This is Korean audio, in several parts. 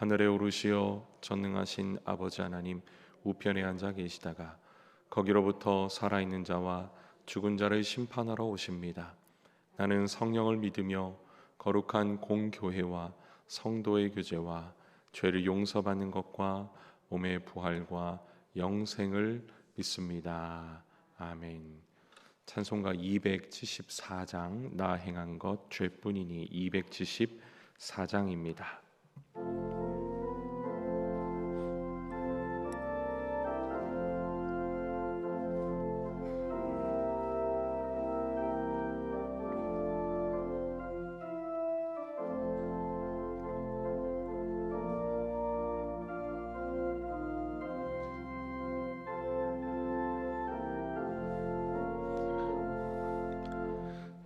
하늘에 오르시어 전능하신 아버지 하나님 우편에 앉아 계시다가 거기로부터 살아있는 자와 죽은 자를 심판하러 오십니다. 나는 성령을 믿으며 거룩한 공교회와 성도의 교제와 죄를 용서받는 것과 몸의 부활과 영생을 믿습니다. 아멘. 찬송가 274장 나 행한 것 죄뿐이니 274장입니다.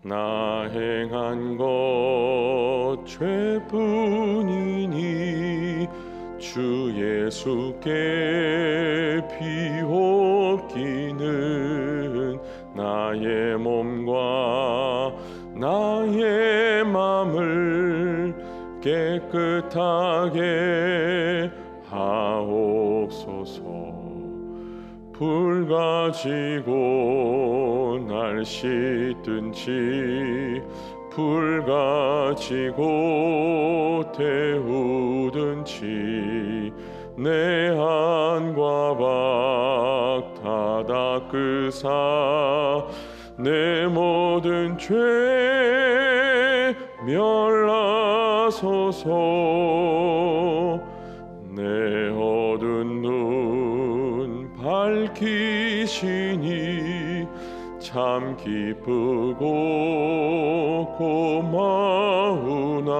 나 행한 것 죄뿐이니 주 예수께 비옵기는 나의 몸과 나의 맘을 깨끗하게 하옵소서. 불 가지고 날 씻든지 불 가지고 태우든지 내 안과 박다 닦으사 내 모든 죄 멸하소서 내 어두운 눈 밝히시니 참 기쁘고 고마우나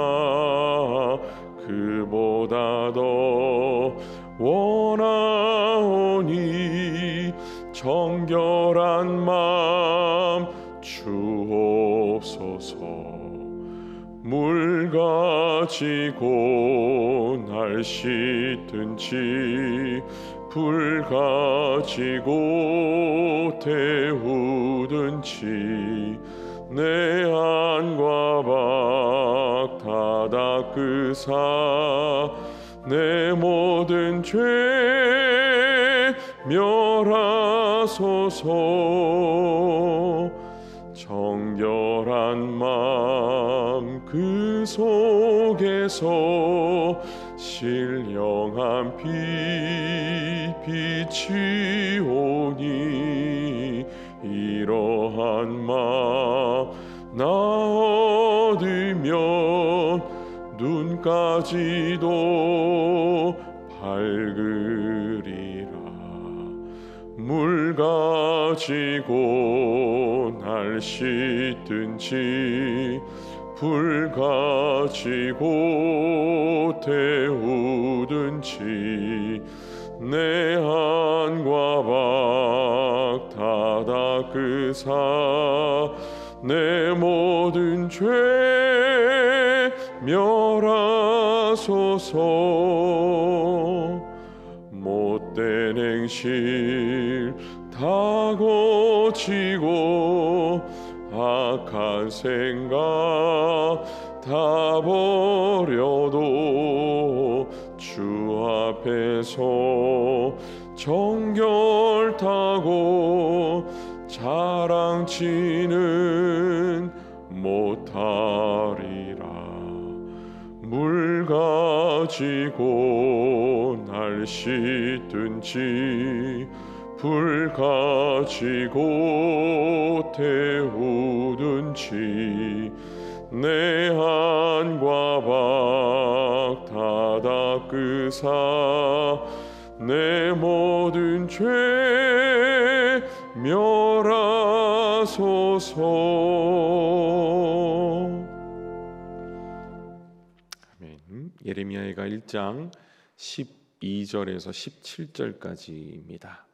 그보다 더 원하오니 정결한 마음 주옵소서. 물 가지고 날 씻든지 불 가지고 태우 든지. 내 안과 박다 닦으사 내 모든 죄 멸하소서. 정결한 마음 그 속에서 신령한 피 빛이 나 얻으면 눈까지도 밝으리라. 물 가지고 날 씻든지 불 가지고 태우든지 내 안과 박다 닦으사 내 모든 죄 멸하소서. 못된 행실 다 고치고 악한 생각 다 버려도 주 앞에서 정결타고 자랑치 가지고 날 씻든지 불 가지고 태우든지 내 안과 박다 닦으사 내 모든 죄 멸하소서 예레미야가 1장 12 12절에서 17절까지입니다.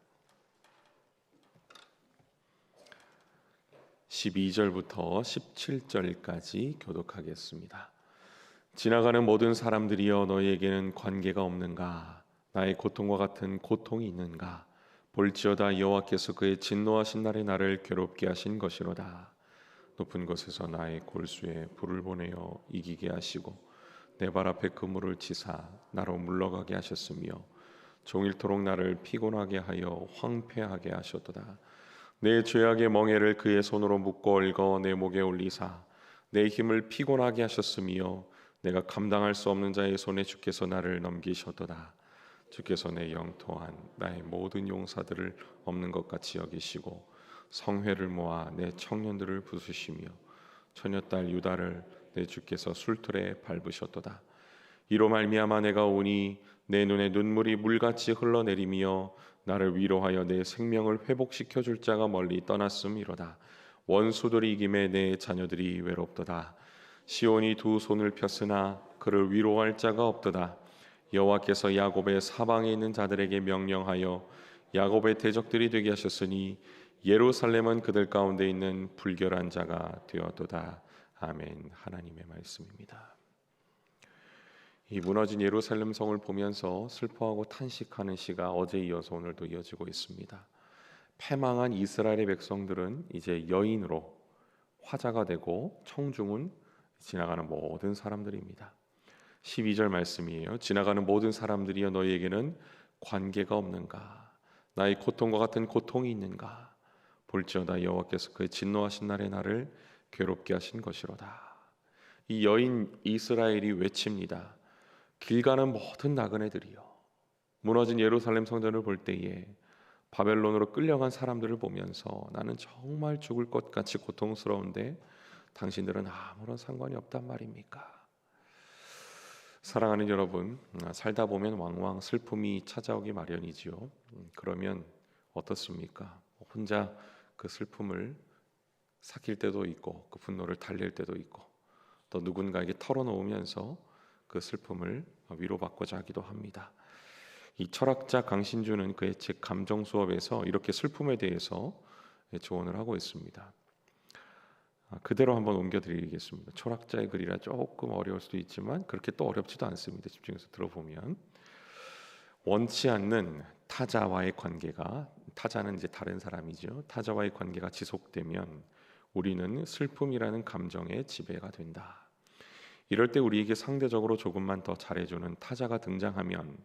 12절부터 17절까지 교독하겠습니다. 지나가는 모든 사람들이여 너희에게는 관계가 없는가 나의 고통과 같은 고통이 있는가 볼지어다 여호와께서 그의 진노하신 날에 나를 괴롭게 하신 것이로다 높은 곳에서 나의 골수에 불을 보내어 이기게 하시고 내 발 앞에 그물을 치사 나로 물러가게 하셨으며 종일토록 나를 피곤하게 하여 황폐하게 하셨도다. 내 죄악의 멍에를 그의 손으로 묶어 얽어 내 목에 올리사 내 힘을 피곤하게 하셨으며 내가 감당할 수 없는 자의 손에 주께서 나를 넘기셨도다. 주께서 내 영토한 나의 모든 용사들을 없는 것 같이 여기시고 성회를 모아 내 청년들을 부수시며 처녀딸 유다를 내 주께서 술틀에 밟으셨도다. 이로 말미암아 내가 오니 내 눈에 눈물이 물같이 흘러내리며 나를 위로하여 내 생명을 회복시켜 줄 자가 멀리 떠났음이로다. 원수들이 이김에 내 자녀들이 외롭도다. 시온이 두 손을 폈으나 그를 위로할 자가 없도다. 여호와께서 야곱의 사방에 있는 자들에게 명령하여 야곱의 대적들이 되게 하셨으니 예루살렘은 그들 가운데 있는 불결한 자가 되었도다 아멘 하나님의 말씀입니다. 이 무너진 예루살렘 성을 보면서 슬퍼하고 탄식하는 시가 어제 이어서 오늘도 이어지고 있습니다. 패망한 이스라엘의 백성들은 이제 여인으로 화자가 되고 청중은 지나가는 모든 사람들입니다. 12절 말씀이에요. 지나가는 모든 사람들이여 너희에게는 관계가 없는가? 나의 고통과 같은 고통이 있는가? 볼지어다 여호와께서 그의 진노하신 날에 나를 괴롭게 하신 것이로다. 이 여인 이스라엘이 외칩니다. 길 가는 모든 나그네들이여 무너진 예루살렘 성전을 볼 때에 바벨론으로 끌려간 사람들을 보면서 나는 정말 죽을 것 같이 고통스러운데 당신들은 아무런 상관이 없단 말입니까? 사랑하는 여러분, 살다 보면 왕왕 슬픔이 찾아오기 마련이지요. 음, 그러면 어떻습니까? 혼자 그 슬픔을 삭힐 때도 있고 그 분노를 달랠 때도 있고 또 누군가에게 털어놓으면서 그 슬픔을 위로받고자 하기도 합니다. 이 철학자 강신주는 그의 책 감정 수업에서 이렇게 슬픔에 대해서 조언을 하고 있습니다. 아, 그대로 한번 옮겨드리겠습니다. 철학자의 글이라 조금 어려울 수도 있지만 그렇게 또 어렵지도 않습니다. 집중해서 들어보면 원치 않는 타자와의 관계가 타자는 이제 다른 사람이죠. 타자와의 관계가 지속되면 우리는 슬픔이라는 감정의 지배가 된다. 이럴 때 우리에게 상대적으로 조금만 더 잘해주는 타자가 등장하면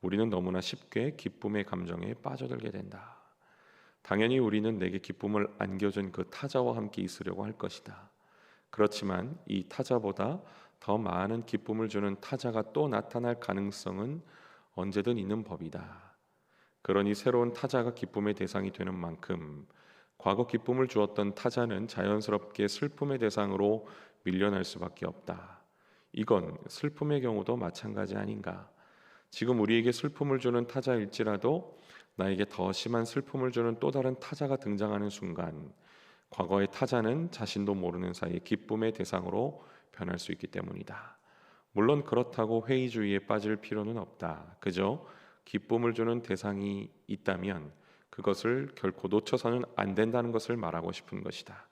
우리는 너무나 쉽게 기쁨의 감정에 빠져들게 된다. 당연히 우리는 내게 기쁨을 안겨준 그 타자와 함께 있으려고 할 것이다. 그렇지만 이 타자보다 더 많은 기쁨을 주는 타자가 또 나타날 가능성은 언제든 있는 법이다. 그러니 새로운 타자가 기쁨의 대상이 되는 만큼 과거 기쁨을 주었던 타자는 자연스럽게 슬픔의 대상으로 밀려날 수밖에 없다. 이건 슬픔의 경우도 마찬가지 아닌가? 지금 우리에게 슬픔을 주는 타자일지라도 나에게 더 심한 슬픔을 주는 또 다른 타자가 등장하는 순간 과거의 타자는 자신도 모르는 사이에 기쁨의 대상으로 변할 수 있기 때문이다. 물론 그렇다고 회의주의에 빠질 필요는 없다. 그저 기쁨을 주는 대상이 있다면 그것을 결코 놓쳐서는 안 된다는 것을 말하고 싶은 것이다.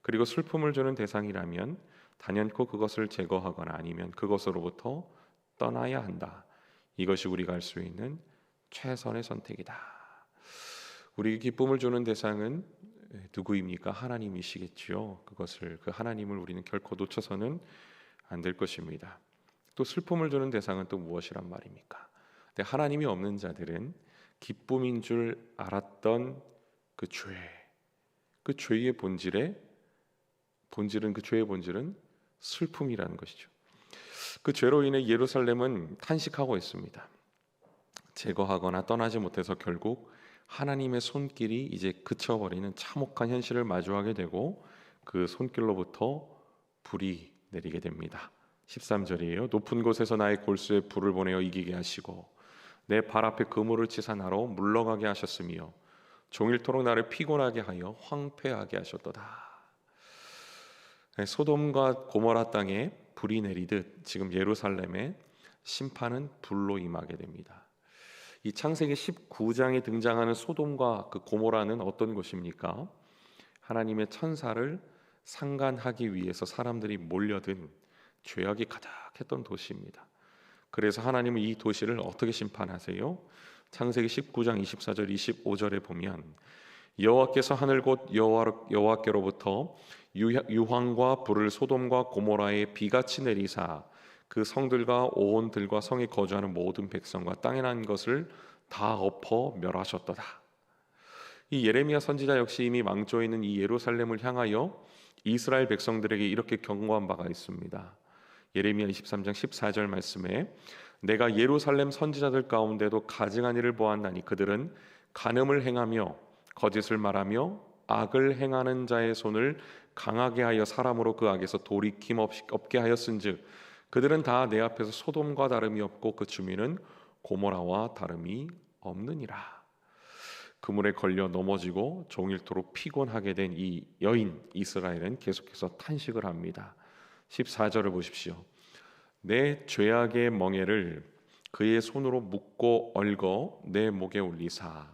그리고 슬픔을 주는 대상이라면 단연코 그것을 제거하거나 아니면 그것으로부터 떠나야 한다. 이것이 우리가 할 수 있는 최선의 선택이다. 우리 기쁨을 주는 대상은 누구입니까? 하나님이시겠지요. 그것을 그 하나님을 우리는 결코 놓쳐서는 안 될 것입니다. 또 슬픔을 주는 대상은 또 무엇이란 말입니까? 하나님이 없는 자들은 기쁨인 줄 알았던 그 죄, 그 죄의 본질에 본질은 그 죄의 본질은 슬픔이라는 것이죠. 그 죄로 인해 예루살렘은 탄식하고 있습니다. 제거하거나 떠나지 못해서 결국 하나님의 손길이 이제 그쳐버리는 참혹한 현실을 마주하게 되고 그 손길로부터 불이 내리게 됩니다. 13절이에요. 높은 곳에서 나의 골수에 불을 보내어 이기게 하시고 내 발 앞에 그물을 치사 나로 물러가게 하셨으며 종일토록 나를 피곤하게 하여 황폐하게 하셨도다. 네, 소돔과 고모라 땅에 불이 내리듯 지금 예루살렘에 심판은 불로 임하게 됩니다. 이 창세기 19장에 등장하는 소돔과 그 고모라는 어떤 곳입니까? 하나님의 천사를 상간하기 위해서 사람들이 몰려든 죄악이 가득했던 도시입니다. 그래서 하나님은 이 도시를 어떻게 심판하세요? 창세기 19장 24절 25절에 보면 여호와께서 하늘 곳 여호와 께로부터 유황과 불을 소돔과 고모라에 비같이 내리사 그 성들과 오온 들과 성에 거주하는 모든 백성과 땅에 난 것을 다 엎어 멸하셨도다. 이 예레미야 선지자 역시 이미 망조에 있는 이 예루살렘을 향하여 이스라엘 백성들에게 이렇게 경고한 바가 있습니다. 예레미야 23장 14절 말씀에 내가 예루살렘 선지자들 가운데도 가증한 일을 보았나니 그들은 간음을 행하며 거짓을 말하며 악을 행하는 자의 손을 강하게 하여 사람으로 그 악에서 돌이킴 없게 하였은즉 그들은 다 내 앞에서 소돔과 다름이 없고 그 주민은 고모라와 다름이 없느니라. 그물에 걸려 넘어지고 종일토록 피곤하게 된 이 여인 이스라엘은 계속해서 탄식을 합니다. 14절을 보십시오. 내 죄악의 멍에를 그의 손으로 묶고 얽어 내 목에 올리사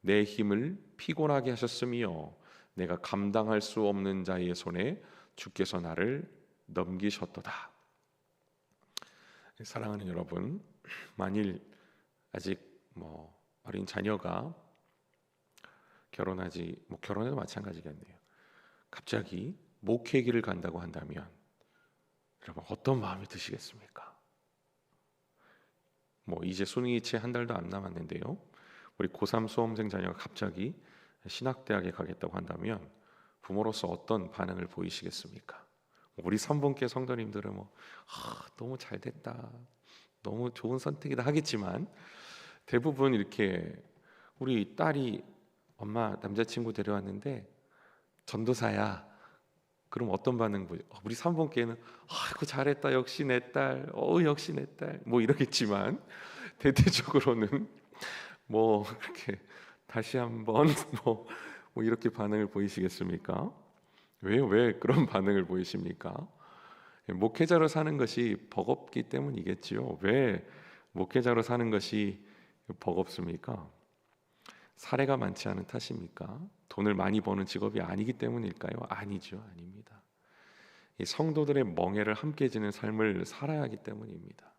내 힘을 피곤하게 하셨으며 내가 감당할 수 없는 자의 손에 주께서 나를 넘기셨도다. 사랑하는 여러분, 만일 아직 뭐 어린 자녀가 결혼하지 뭐 결혼해도 마찬가지겠네요. 갑자기 목회기를 간다고 한다면 여러분 어떤 마음이 드시겠습니까? 뭐 이제 수능이 채 한 달도 안 남았는데요. 우리 고3 수험생 자녀가 갑자기 신학대학에 가겠다고 한다면 부모로서 어떤 반응을 보이시겠습니까? 우리 3분께 성도님들은 뭐 아, 너무 잘 됐다. 너무 좋은 선택이다 하겠지만 대부분 이렇게 우리 딸이 엄마 남자친구 데려왔는데 전도사야. 그럼 어떤 반응 보여? 어, 우리 3분께는 아이고 잘했다 역시 내 딸. 어 역시 내 딸. 뭐 이러겠지만 대대적으로는 뭐 그렇게 다시 한번 뭐, 뭐 이렇게 반응을 보이시겠습니까? 왜 왜 그런 반응을 보이십니까? 예, 목회자로 사는 것이 버겁기 때문이겠지요. 왜 목회자로 사는 것이 버겁습니까? 사례가 많지 않은 탓입니까? 돈을 많이 버는 직업이 아니기 때문일까요? 아니죠, 아닙니다. 이 성도들의 멍해를 함께 지는 삶을 살아야 하기 때문입니다.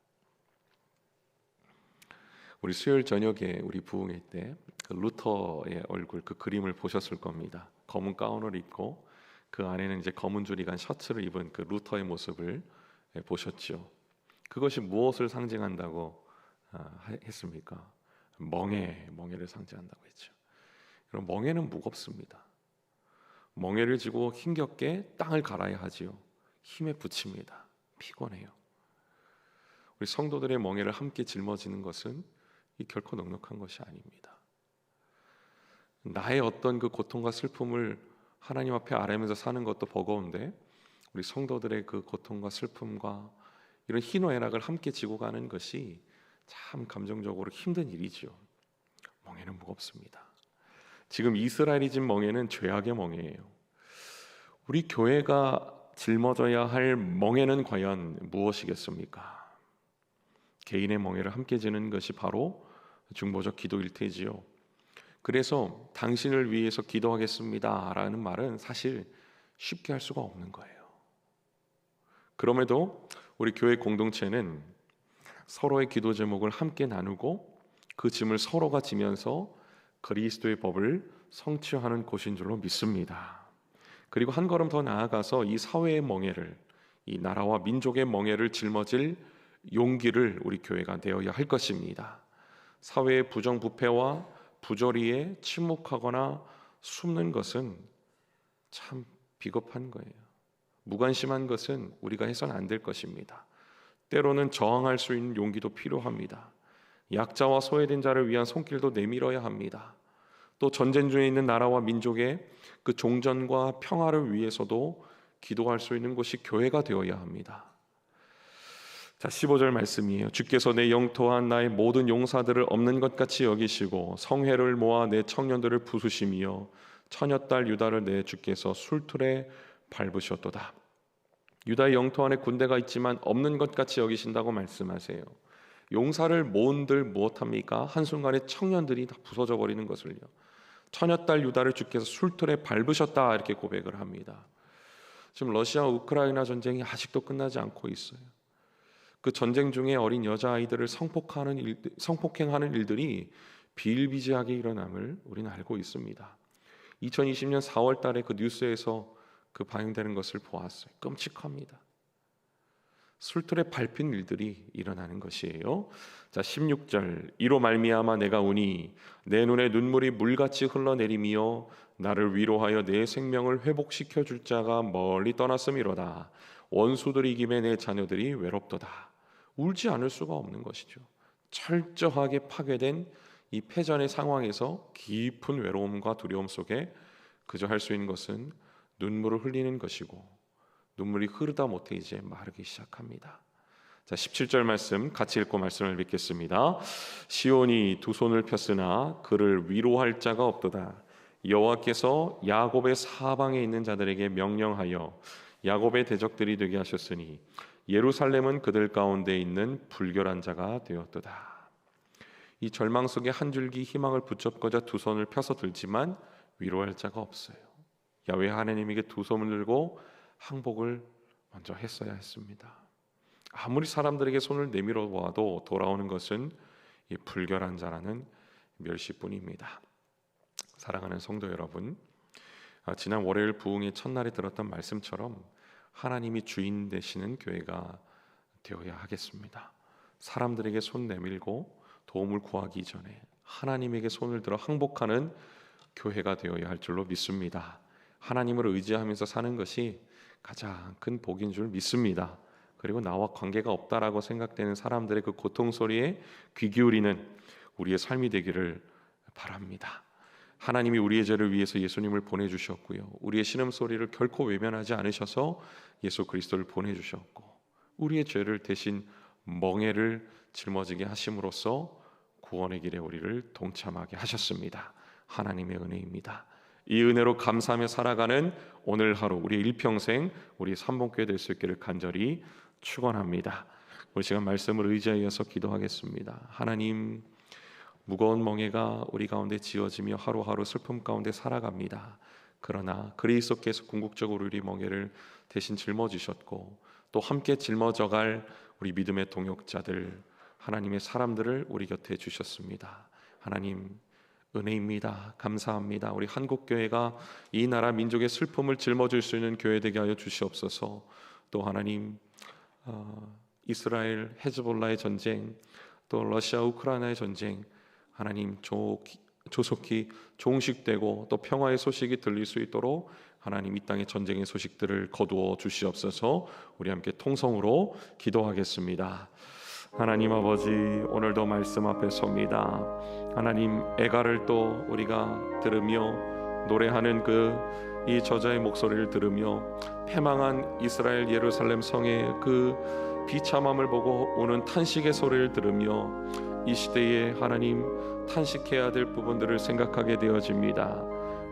우리 수요일 저녁에 우리 부흥회 때 그 루터의 얼굴 그 그림을 보셨을 겁니다. 검은 가운을 입고 그 안에는 이제 검은 줄이 간 셔츠를 입은 그 루터의 모습을 예, 보셨죠. 그것이 무엇을 상징한다고 아, 했습니까? 멍해, 멍해를 상징한다고 했죠. 그럼 멍해는 무겁습니다. 멍해를 지고 힘겹게 땅을 갈아야 하지요. 힘에 붙입니다. 피곤해요. 우리 성도들의 멍해를 함께 짊어지는 것은 이 결코 넉넉한 것이 아닙니다. 나의 어떤 그 고통과 슬픔을 하나님 앞에 아뢰면서 사는 것도 버거운데 우리 성도들의 그 고통과 슬픔과 이런 희노애락을 함께 지고 가는 것이 참 감정적으로 힘든 일이죠. 멍에는 무겁습니다. 지금 이스라엘이 진 멍에는 죄악의 멍에예요. 우리 교회가 짊어져야 할 멍에는 과연 무엇이겠습니까? 개인의 멍에를 함께 지는 것이 바로 중보적 기도일 테지요. 그래서 당신을 위해서 기도하겠습니다라는 말은 사실 쉽게 할 수가 없는 거예요. 그럼에도 우리 교회 공동체는 서로의 기도 제목을 함께 나누고 그 짐을 서로가 지면서 그리스도의 법을 성취하는 곳인 줄로 믿습니다. 그리고 한 걸음 더 나아가서 이 사회의 멍해를 이 나라와 민족의 멍해를 짊어질 용기를 우리 교회가 되어야 할 것입니다. 사회의 부정부패와 부조리에 침묵하거나 숨는 것은 참 비겁한 거예요. 무관심한 것은 우리가 해서는 안 될 것입니다. 때로는 저항할 수 있는 용기도 필요합니다. 약자와 소외된 자를 위한 손길도 내밀어야 합니다. 또 전쟁 중에 있는 나라와 민족의 그 종전과 평화를 위해서도 기도할 수 있는 곳이 교회가 되어야 합니다. 자, 15절 말씀이에요. 주께서 내 영토한 나의 모든 용사들을 없는 것 같이 여기시고 성회를 모아 내 청년들을 부수시며 처녀딸 유다를 내 주께서 술틀에 밟으셨도다. 유다의 영토 안에 군대가 있지만 없는 것 같이 여기신다고 말씀하세요. 용사를 모은들 무엇합니까? 한순간에 청년들이 다 부서져 버리는 것을요. 처녀딸 유다를 주께서 술틀에 밟으셨다 이렇게 고백을 합니다. 지금 러시아 우크라이나 전쟁이 아직도 끝나지 않고 있어요. 그 전쟁 중에 어린 여자 아이들을 성폭하는 일, 성폭행하는 일들이 비일비재하게 일어남을 우리는 알고 있습니다. 2020년 4월 달에 그 뉴스에서 그 방영되는 것을 보았어요. 끔찍합니다. 술틀에 밟힌 일들이 일어나는 것이에요. 자, 16절. 이로 말미암아 내가 우니 내 눈에 눈물이 물같이 흘러내리며 나를 위로하여 내 생명을 회복시켜 줄 자가 멀리 떠났음이로다. 원수들이 이김에 내 자녀들이 외롭도다. 울지 않을 수가 없는 것이죠. 철저하게 파괴된 이 패전의 상황에서 깊은 외로움과 두려움 속에 그저 할 수 있는 것은 눈물을 흘리는 것이고 눈물이 흐르다 못해 이제 마르기 시작합니다. 자, 17절 말씀 같이 읽고 말씀을 믿겠습니다. 시온이 두 손을 폈으나 그를 위로할 자가 없도다. 여호와께서 야곱의 사방에 있는 자들에게 명령하여 야곱의 대적들이 되게 하셨으니 예루살렘은 그들 가운데 있는 불결한 자가 되었도다. 이 절망 속에 한 줄기 희망을 붙잡고자 두 손을 펴서 들지만 위로할 자가 없어요. 야외 하나님에게 두 손을 들고 항복을 먼저 했어야 했습니다. 아무리 사람들에게 손을 내밀어 보아도 돌아오는 것은 이 불결한 자라는 멸시뿐입니다. 사랑하는 성도 여러분, 아, 지난 월요일 부흥의 첫날에 들었던 말씀처럼 하나님이 주인 되시는 교회가 되어야 하겠습니다. 사람들에게 손 내밀고 도움을 구하기 전에 하나님에게 손을 들어 항복하는 교회가 되어야 할 줄로 믿습니다. 하나님을 의지하면서 사는 것이 가장 큰 복인 줄 믿습니다. 그리고 나와 관계가 없다라고 생각되는 사람들의 그 고통 소리에 귀 기울이는 우리의 삶이 되기를 바랍니다. 하나님이 우리의 죄를 위해서 예수님을 보내 주셨고요. 우리의 신음 소리를 결코 외면하지 않으셔서 예수 그리스도를 보내 주셨고 우리의 죄를 대신 멍에를 짊어지게 하심으로써 구원의 길에 우리를 동참하게 하셨습니다. 하나님의 은혜입니다. 이 은혜로 감사하며 살아가는 오늘 하루 우리 일평생 우리 삼봉교회 될 수 있기를 간절히 축원합니다. 우리 시간 말씀을 의지하여서 기도하겠습니다. 하나님 무거운 멍에가 우리 가운데 지어지며 하루하루 슬픔 가운데 살아갑니다. 그러나 그리스도께서 궁극적으로 우리 멍에를 대신 짊어지셨고 또 함께 짊어져갈 우리 믿음의 동역자들 하나님의 사람들을 우리 곁에 주셨습니다. 하나님 은혜입니다. 감사합니다. 우리 한국 교회가 이 나라 민족의 슬픔을 짊어질 수 있는 교회 되게 하여 주시옵소서. 또 하나님 어, 이스라엘 헤즈볼라의 전쟁, 또 러시아 우크라이나의 전쟁, 하나님 조, 조속히 종식되고 또 평화의 소식이 들릴 수 있도록 하나님 이 땅의 전쟁의 소식들을 거두어 주시옵소서. 우리 함께 통성으로 기도하겠습니다. 하나님 아버지 오늘도 말씀 앞에 섭니다. 하나님 애가를 또 우리가 들으며 노래하는 그 이 저자의 목소리를 들으며 패망한 이스라엘 예루살렘 성의 그 비참함을 보고 오는 탄식의 소리를 들으며 이 시대에 하나님 탄식해야 될 부분들을 생각하게 되어집니다.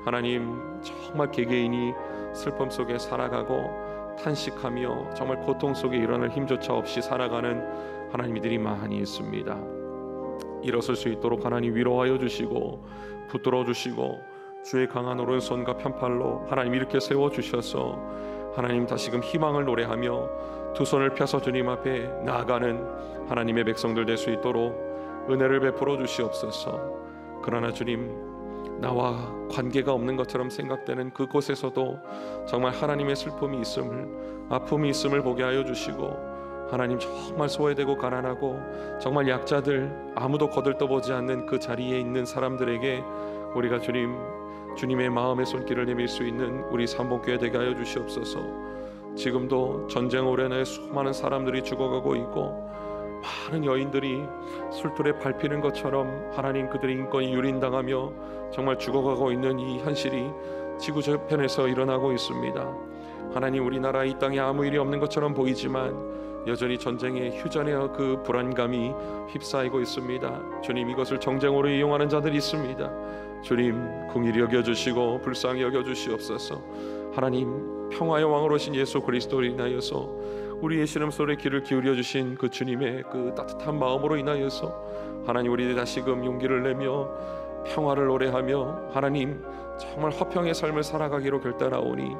하나님 정말 개개인이 슬픔 속에 살아가고 탄식하며 정말 고통 속에 일어날 힘조차 없이 살아가는 하나님들이 많이 있습니다. 일어설 수 있도록 하나님 위로하여 주시고 붙들어 주시고 주의 강한 오른손과 편팔로 하나님 이렇게 세워 주셔서 하나님 다시금 희망을 노래하며 두 손을 펴서 주님 앞에 나아가는 하나님의 백성들 될 수 있도록 은혜를 베풀어 주시옵소서. 그러나 주님 나와 관계가 없는 것처럼 생각되는 그곳에서도 정말 하나님의 슬픔이 있음을 아픔이 있음을 보게 하여 주시고 하나님 정말 소외되고 가난하고 정말 약자들 아무도 거들떠보지 않는 그 자리에 있는 사람들에게 우리가 주님 주님의 마음의 손길을 내밀 수 있는 우리 삼복교회 되게 하여 주시옵소서. 지금도 전쟁 오래내 수많은 사람들이 죽어가고 있고 많은 여인들이 술틀에 밟히는 것처럼 하나님 그들의 인권이 유린당하며 정말 죽어가고 있는 이 현실이 지구 저편에서 일어나고 있습니다. 하나님 우리나라 이 땅에 아무 일이 없는 것처럼 보이지만 여전히 전쟁의 휴전의 그 불안감이 휩싸이고 있습니다. 주님 이것을 정쟁으로 이용하는 자들이 있습니다. 주님 궁일이 여겨 주시고 불쌍히 여겨 주시옵소서. 하나님 평화의 왕으로 신 예수 그리스도를 인하여서 우리의 신음소리에 귀를 기울여 주신 그 주님의 그 따뜻한 마음으로 인하여서 하나님 우리 다시금 용기를 내며 평화를 노래하며 하나님 정말 화평의 삶을 살아가기로 결단하오니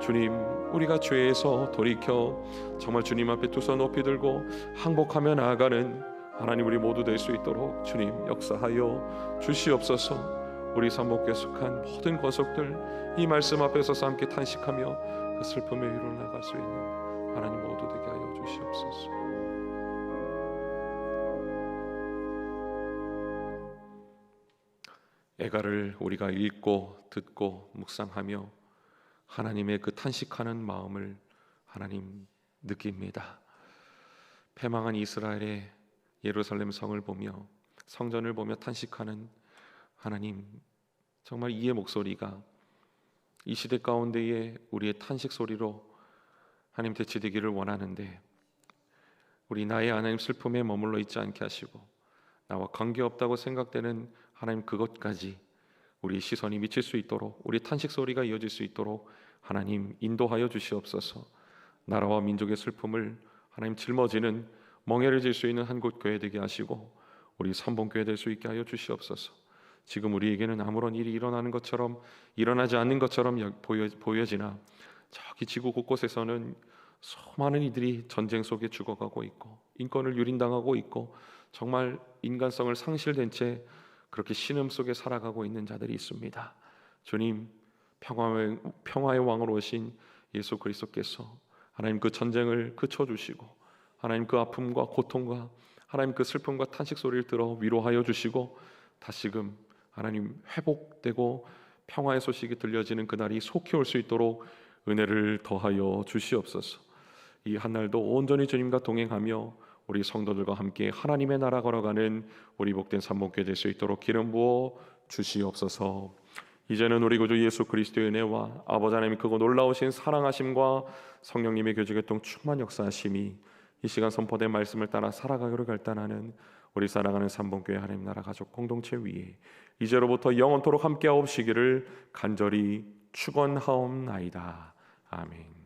주님 우리가 죄에서 돌이켜 정말 주님 앞에 두 손 높이 들고 항복하며 나아가는 하나님 우리 모두 될 수 있도록 주님 역사하여 주시옵소서. 우리 삼복에 속한 모든 권속들 이 말씀 앞에서 함께 탄식하며 그 슬픔의 위로 나갈 수 있는 하나님 모두 되게 하여 주시옵소서 애가를 우리가 읽고 듣고 묵상하며 하나님의 그 탄식하는 마음을 하나님 느낍니다. 패망한 이스라엘의 예루살렘 성을 보며 성전을 보며 탄식하는 하나님 정말 이의 목소리가 이 시대 가운데에 우리의 탄식 소리로 하나님 대치되기를 원하는데 우리 나의 하나님 슬픔에 머물러 있지 않게 하시고 나와 관계 없다고 생각되는 하나님 그것까지 우리 시선이 미칠 수 있도록 우리 탄식 소리가 이어질 수 있도록 하나님 인도하여 주시옵소서. 나라와 민족의 슬픔을 하나님 짊어지는 멍해를 수 있는 한 곳 교회 되게 하시고 우리 삼봉 교회 될 수 있게 하여 주시옵소서. 지금 우리에게는 아무런 일이 일어나는 것처럼 일어나지 않는 것처럼 보여, 보여지나 저기 지구 곳곳에서는 수많은 이들이 전쟁 속에 죽어가고 있고 인권을 유린당하고 있고 정말 인간성을 상실된 채 그렇게 신음 속에 살아가고 있는 자들이 있습니다. 주님 평화의, 평화의 왕으로 오신 예수 그리스도께서 하나님 그 전쟁을 그쳐 주시고 하나님 그 아픔과 고통과 하나님 그 슬픔과 탄식 소리를 들어 위로하여 주시고 다시금 하나님 회복되고 평화의 소식이 들려지는 그날이 속히 올 수 있도록 은혜를 더하여 주시옵소서. 이 한 날도 온전히 주님과 동행하며 우리 성도들과 함께 하나님의 나라 걸어가는 우리 복된 삼목회 될 수 있도록 기름 부어 주시옵소서. 이제는 우리 구주 예수 그리스도의 은혜와 아버지 하나님 크고 놀라우신 사랑하심과 성령님의 교제교통 충만 역사하심이 이 시간 선포된 말씀을 따라 살아가기로 결단하는 우리 사랑하는 삼봉교회 하나님 나라 가족 공동체 위에 이제로부터 영원토록 함께하옵시기를 간절히 축원하옵나이다. 아멘.